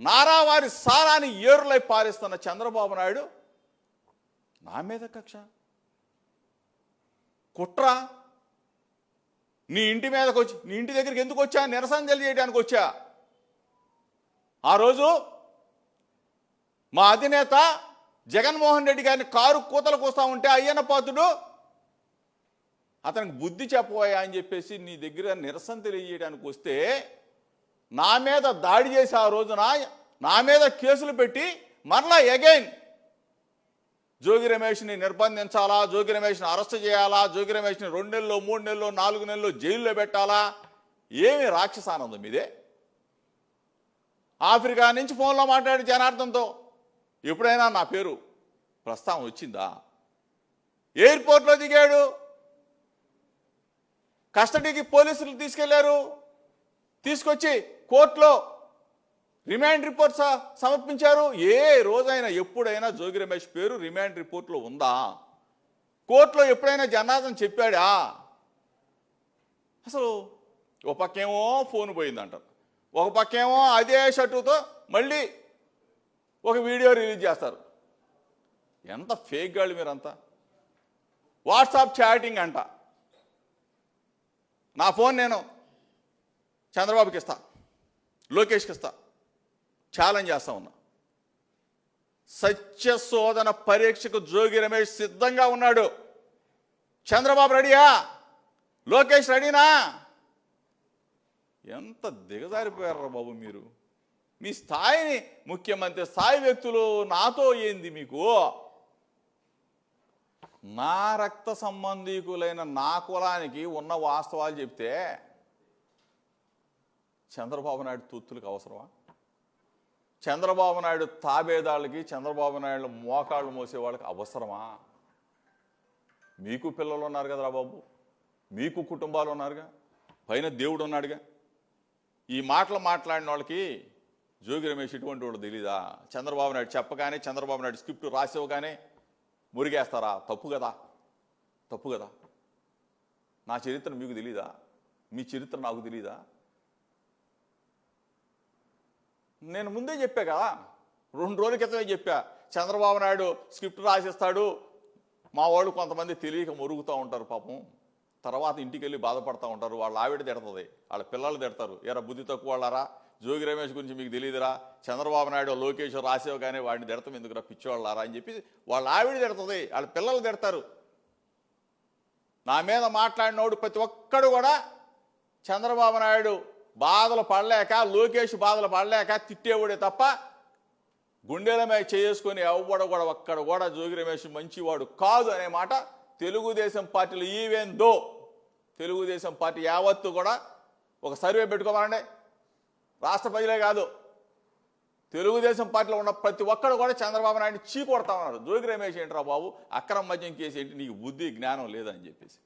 నారావారి సారాన్ని ఏరులై పారిస్తున్న చంద్రబాబు నాయుడు నా మీద కక్ష. కుట్ర. నీ ఇంటి మీదకి వచ్చి నీ ఇంటి దగ్గరికి ఎందుకు వచ్చా? నిరసన తెలియజేయడానికి వచ్చా? ఆ రోజు మా అధినేత జగన్మోహన్ రెడ్డి గారిని కారు కూతలు కూస్తా ఉంటే అయ్యన్న పాతుడు అతనికి బుద్ధి చెప్పబోయా అని చెప్పేసి నీ దగ్గర నిరసన తెలియజేయడానికి వస్తే నా మీద దాడి చేసి ఆ రోజున నా మీద కేసులు పెట్టి మరలా అగైన్ జోగి రమేష్ని నిర్బంధించాలా? జోగి రమేష్ని అరెస్ట్ చేయాలా? జోగి రమేష్ని రెండు నెలలు మూడు నెలలు నాలుగు నెలలు జైల్లో పెట్టాలా? ఏమి రాక్షసానందం ఇదే? ఆఫ్రికా నుంచి ఫోన్లో మాట్లాడి జనార్దంతో ఎప్పుడైనా నా పేరు ప్రస్తావం వచ్చిందా? ఎయిర్పోర్ట్లో దిగాడు. కస్టడీకి పోలీసులు తీసుకెళ్ళారు. తీసుకొచ్చి కోర్టులో రిమాండ్ రిపోర్ట్ సమర్పించారు. ఏ రోజైనా ఎప్పుడైనా జోగి రమేష్ పేరు రిమాండ్ రిపోర్ట్లో ఉందా? కోర్టులో ఎప్పుడైనా జనార్దన్ చెప్పాడా? అసలు ఒక పక్కేమో ఫోన్ పోయిందంటారు. ఒక పక్కేమో అదే షర్టుతో మళ్ళీ ఒక వీడియో రిలీజ్ చేస్తారు. ఎంత ఫేక్ గాళ్ళు మీరంతా. వాట్సాప్ చాటింగ్ అంట. నా ఫోన్ నేను చంద్రబాబుకి ఇస్తా. లోకేష్కి ఇస్తా. ఛాలెంజ్ చేస్తా ఉన్నా. సత్య శోధన పరీక్షకు జోగి రమేష్ సిద్ధంగా ఉన్నాడు. చంద్రబాబు రెడీయా? లోకేష్ రెడీనా? ఎంత దిగజారిపోయారా బాబు మీరు? మీ స్థాయిని ముఖ్యమంత్రి స్థాయి వ్యక్తులు నాతో ఏంది మీకు? నా రక్త సంబంధీకులైన నా కులానికి ఉన్న వాస్తవాలు చెప్తే చంద్రబాబు నాయుడు తూత్తులకు అవసరమా? చంద్రబాబు నాయుడు తాబేదాళ్ళకి చంద్రబాబు నాయుడు మోకాళ్ళు మోసే వాళ్ళకి అవసరమా? మీకు పిల్లలు ఉన్నారు కదరా బాబు. మీకు కుటుంబాలు ఉన్నారుగా. పైన దేవుడు ఉన్నాడుగా. ఈ మాటలు మాట్లాడిన వాళ్ళకి జోగి రమేష్ ఇటువంటి వాడు తెలీదా? చంద్రబాబు నాయుడు చెప్పగానే చంద్రబాబు నాయుడు స్క్రిప్ట్ రాసివ్వగానే మురిగేస్తారా? తప్పు కదా. తప్పు కదా. నా చరిత్ర మీకు తెలీదా? మీ చరిత్ర నాకు తెలీదా? నేను ముందే చెప్పా కదా. రెండు రోజుల క్రితమే చెప్పా. చంద్రబాబు నాయుడు స్క్రిప్ట్ రాసిస్తాడు. మా వాళ్ళు కొంతమంది తెలియక మురుగుతూ ఉంటారు పాపం. తర్వాత ఇంటికి వెళ్ళి బాధపడతా ఉంటారు. వాళ్ళ ఆవిడ తిడుతుంది. వాళ్ళ పిల్లలు తిడతారు. ఎరా బుద్ధి తక్కువ వాళ్ళారా? జోగి రమేష్ గురించి మీకు తెలియదురా చంద్రబాబు నాయుడు లోకేష్ రాసేవ్ కానీ వాడిని తిడతాం ఎందుకురా? పిచ్చివాళ్ళారా అని చెప్పి వాళ్ళ ఆవిడ తిడుతుంది. వాళ్ళ పిల్లలు తిడతారు. నా మీద మాట్లాడినోడు ప్రతి ఒక్కడు కూడా చంద్రబాబు నాయుడు బాధలు పడలేక లోకేష్ బాధలు పడలేక తిట్టేవాడే తప్ప గుండెల మీద చేసుకుని ఎవ్వడ కూడా ఒక్కడ కూడా జోగి రమేష్ మంచివాడు కాదు అనే మాట తెలుగుదేశం పార్టీలు ఈవెన్ దో తెలుగుదేశం పార్టీ యావత్తు కూడా ఒక సర్వే పెట్టుకోవాలండి రాష్ట్ర ప్రజలే కాదు. తెలుగుదేశం పార్టీలో ఉన్న ప్రతి ఒక్కడు కూడా చంద్రబాబు నాయుడు చీ కొడతా ఉన్నారు. జోగి రమేష్ ఏంట్రా బాబు? అక్రమ మద్యం కేసు ఏంటి? నీకు బుద్ధి జ్ఞానం లేదని చెప్పేసి.